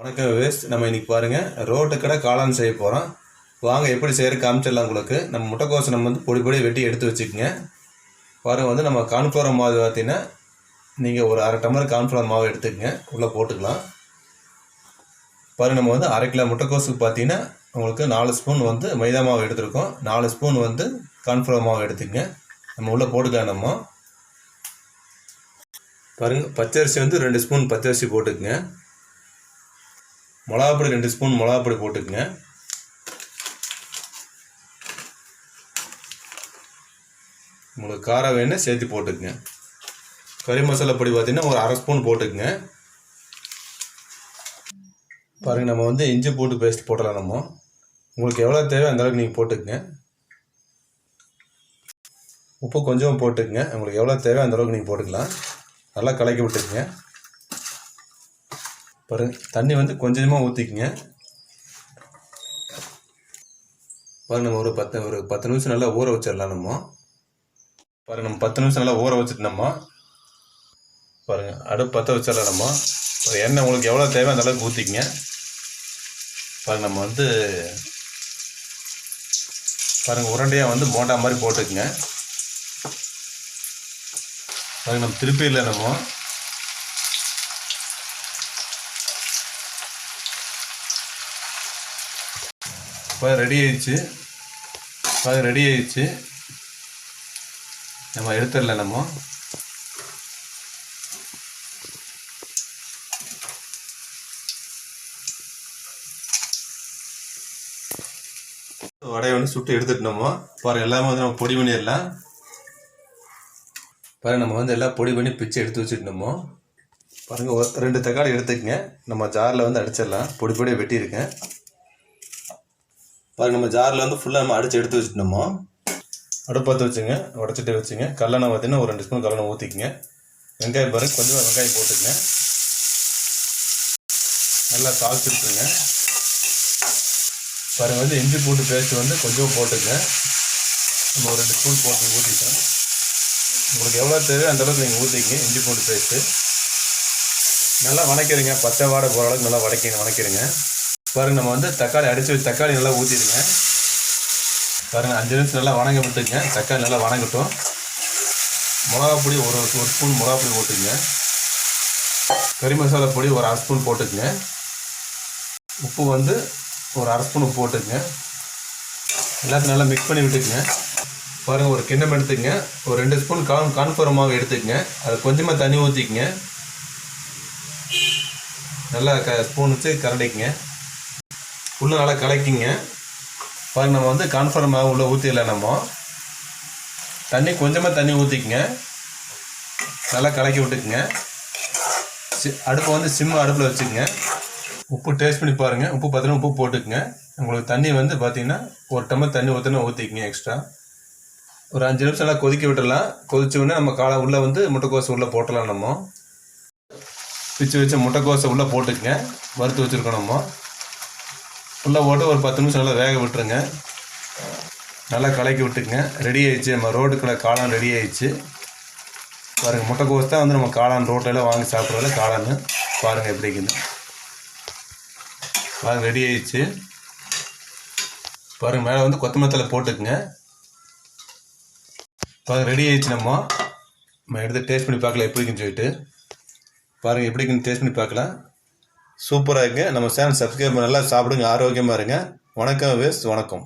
வணக்கம் வேஸ்ட் நம்ம இன்னைக்கு பாருங்கள் ரோட்டு கடை காளான் செய்ய போகிறோம் வாங்க எப்படி செய்கிற காமிச்சிடலாம் உங்களுக்கு. நம்ம முட்டைக்கோசை நம்ம வந்து பொடி பொடி வெட்டி எடுத்து வச்சுக்கோங்க. பாருங்கள் வந்து நம்ம கான்ஃப்ளவர் மாவு பார்த்தீங்கன்னா நீங்கள் ஒரு அரை டம்ளர் கான்ஃப்ளவர் மாவு எடுத்துக்கங்க. உள்ளே போட்டுக்கலாம். பாருங்கள் நம்ம வந்து அரை கிலோ முட்டைக்கோசுக்கு பார்த்தீங்கன்னா உங்களுக்கு நாலு ஸ்பூன் வந்து மைதா மாவு எடுத்துருக்கோம். நாலு ஸ்பூன் வந்து கான்ஃப்ளவர் மாவு எடுத்துக்கங்க. நம்ம உள்ளே போட்டுக்கலாம் நம்ம. பாருங்கள் பச்சரிசி வந்து ரெண்டு ஸ்பூன் பச்சரிசி போட்டுக்கங்க. மிளகாப்பொடி ரெண்டு ஸ்பூன் மிளகாப்பொடி போட்டுக்குங்க. உங்களுக்கு காரம் வேணும் சேர்த்து போட்டுக்குங்க. கறி மசாலா பொடி பார்த்தீங்கன்னா ஒரு அரை ஸ்பூன் போட்டுக்குங்க. பாருங்கள் நம்ம வந்து இஞ்சி போட்டு பேஸ்ட் போடலாம் நம்ம. உங்களுக்கு எவ்வளோ தேவை அந்தளவுக்கு நீங்கள் போட்டுக்குங்க. உப்பு கொஞ்சம் போட்டுக்குங்க. உங்களுக்கு எவ்வளோ தேவை அந்த அளவுக்கு நீங்கள் போட்டுக்கலாம். நல்லா கலக்கி விட்டுக்குங்க. பாருங்கள் தண்ணி வந்து கொஞ்சமாக ஊற்றிக்குங்க பாருங்க நம்ம ஒரு பத்து ஒரு பத்து நிமிஷம் நல்லா ஊற வச்சிடலாம் நம்ம. பாருங்க நம்ம பத்து நிமிஷம் நல்லா ஊற வச்சுட்டு பாருங்கள் பாருங்க அடுப்பு பற்ற வச்சிடலாம் நம்ம. எண்ணெய் உங்களுக்கு எவ்வளோ தேவை அந்த அளவுக்கு ஊற்றிக்கங்க பாருங்க நம்ம வந்து பாருங்க உருண்டையாக வந்து போண்டா மாதிரி போட்டுக்குங்க. பாருங்க நம்ம திருப்பி இல்லை நம்ம. இப்போ ரெடி ஆயிடுச்சு. இப்போ ரெடி ஆயிடுச்சு. நம்ம எடுத்துடல நம்ம. வடையை வந்து சுட்டு எடுத்துட்டோமோ பாரு எல்லாமே வந்து நம்ம பொடி பண்ணிடலாம். பாரு நம்ம வந்து எல்லாம் பொடி பண்ணி பிச்சு எடுத்து வச்சுட்டோமோ பாருங்கள் ரெண்டு தக்காளி எடுத்துக்கங்க. நம்ம ஜாரில் வந்து அடிச்சிடலாம். பொடி பொடியாக வெட்டியிருக்கேன். பாருங்க நம்ம ஜாரில் வந்து ஃபுல்லாக நம்ம அடித்து எடுத்து வச்சுட்டோமோ? அடுப்பத்து வச்சுங்க உடச்சிட்டு வச்சுங்க. கல்லெண்ணெய் பார்த்தீங்கன்னா ஒரு ரெண்டு ஸ்பூன் கல்லெண்ணெய் ஊற்றிக்கங்க வெங்காயம் பாருங்க கொஞ்சமாக வெங்காயம் போட்டுக்கங்க. நல்லா தாளிச்சுட்டுருங்க பாருங்க வந்து இஞ்சி பூண்டு பேஸ்ட் வந்து கொஞ்சம் போட்டுங்க நம்ம ஒரு ரெண்டு ஸ்பூன் போட்டு ஊற்றிட்டோம் உங்களுக்கு எவ்வளோ தேவையோ அந்த அளவுக்கு நீங்கள் ஊற்றிக்கங்க இஞ்சி பூண்டு பேஸ்ட்டு நல்லா வணக்கிறீங்க பச்சை வாடை போகிற அளவுக்கு நல்லா வதக்கிங்க வணக்கிறீங்க பாருங்க நம்ம வந்து தக்காளி அடித்து வச்சு தக்காளி நல்லா ஊற்றிடுங்க பாருங்க அஞ்சு நிமிஷம் நல்லா வணங்க விட்டுங்க. தக்காளி நல்லா வணங்கட்டும். மிளகா பொடி ஒரு ஒரு ஸ்பூன் மிளகா பொடி போட்டுங்க. கறி மசாலா பொடி ஒரு அரை ஸ்பூன் போட்டுக்குங்க உப்பு வந்து ஒரு அரை ஸ்பூன் உப்பு போட்டுக்குங்க எல்லாத்தையும் நல்லா மிக்ஸ் பண்ணி விட்டுக்குங்க. பாருங்கள் ஒரு கிண்ணம் எடுத்துக்கங்க. ஒரு ரெண்டு ஸ்பூன் கான் கான்ஃபர் மாவு எடுத்துக்கங்க. அது கொஞ்சமாக தண்ணி ஊற்றிக்கங்க நல்லா க ஸ்பூன் வச்சு கரண்டிக்குங்க. உள்ளே நல்லா கலக்கிங்க. பாருங்க நம்ம வந்து கான்ஃபர் உள்ளே ஊற்றிடலாம் நம்ம. தண்ணி கொஞ்சமாக தண்ணி ஊற்றிக்குங்க நல்லா கலக்கி விட்டுக்குங்க. சி அடுப்பை வந்து சிம்மு அடுப்பில் வச்சுக்கோங்க. உப்பு டேஸ்ட் பண்ணி பாருங்கள் உப்பு பார்த்தீங்கன்னா உப்பு போட்டுக்குங்க. உங்களுக்கு தண்ணி வந்து பார்த்தீங்கன்னா ஒரு டம்ளர் தண்ணி ஊற்றினா ஊற்றிக்குங்க எக்ஸ்ட்ரா ஒரு அஞ்சு நிமிஷம் நல்லா கொதிக்க விட்டுடலாம். கொதிச்ச உடனே நம்ம காலை உள்ளே வந்து முட்டைக்கோசை உள்ளே போட்டலாம் நம்ம. பிச்சு வச்ச முட்டைக்கோசை உள்ளே போட்டுக்குங்க. வறுத்து வச்சுருக்கோம் நம்ம. ஃபுல்லாக போட்டு ஒரு பத்து நிமிஷம் நல்லா வேக விட்டுருங்க. நல்லா கலக்கி விட்டுக்குங்க. ரெடி ஆயிடுச்சு. நம்ம ரோடுக்குள்ள காளான் ரெடி ஆயிடுச்சு. பாருங்கள் முட்டைக்கோஸ் தான் வந்து நம்ம காளான் ரோட்டில் வாங்கி சாப்பிட்றதுல காளான். பாருங்கள் எப்படி இருக்குன்னு. பாருங்கள் ரெடி ஆயிடுச்சு. பாருங்கள் மேலே வந்து கொத்தமல்லி தழை போட்டுக்குங்க. பாருங்கள் ரெடி ஆயிடுச்சு நம்ம. நம்ம எடுத்து டேஸ்ட் பண்ணி பார்க்கலாம் எப்படி இருக்குன்னு சொல்லிட்டு. பாருங்கள் எப்படி இருக்குன்னு டேஸ்ட் பண்ணி பார்க்கலாம். சூப்பராக இருக்குது நம்ம சேனல் சப்ஸ்கிரைப் நல்லா சாப்பிடுங்க. ஆரோக்கியமாக இருங்க. வணக்கம் வேஸ் வணக்கம்.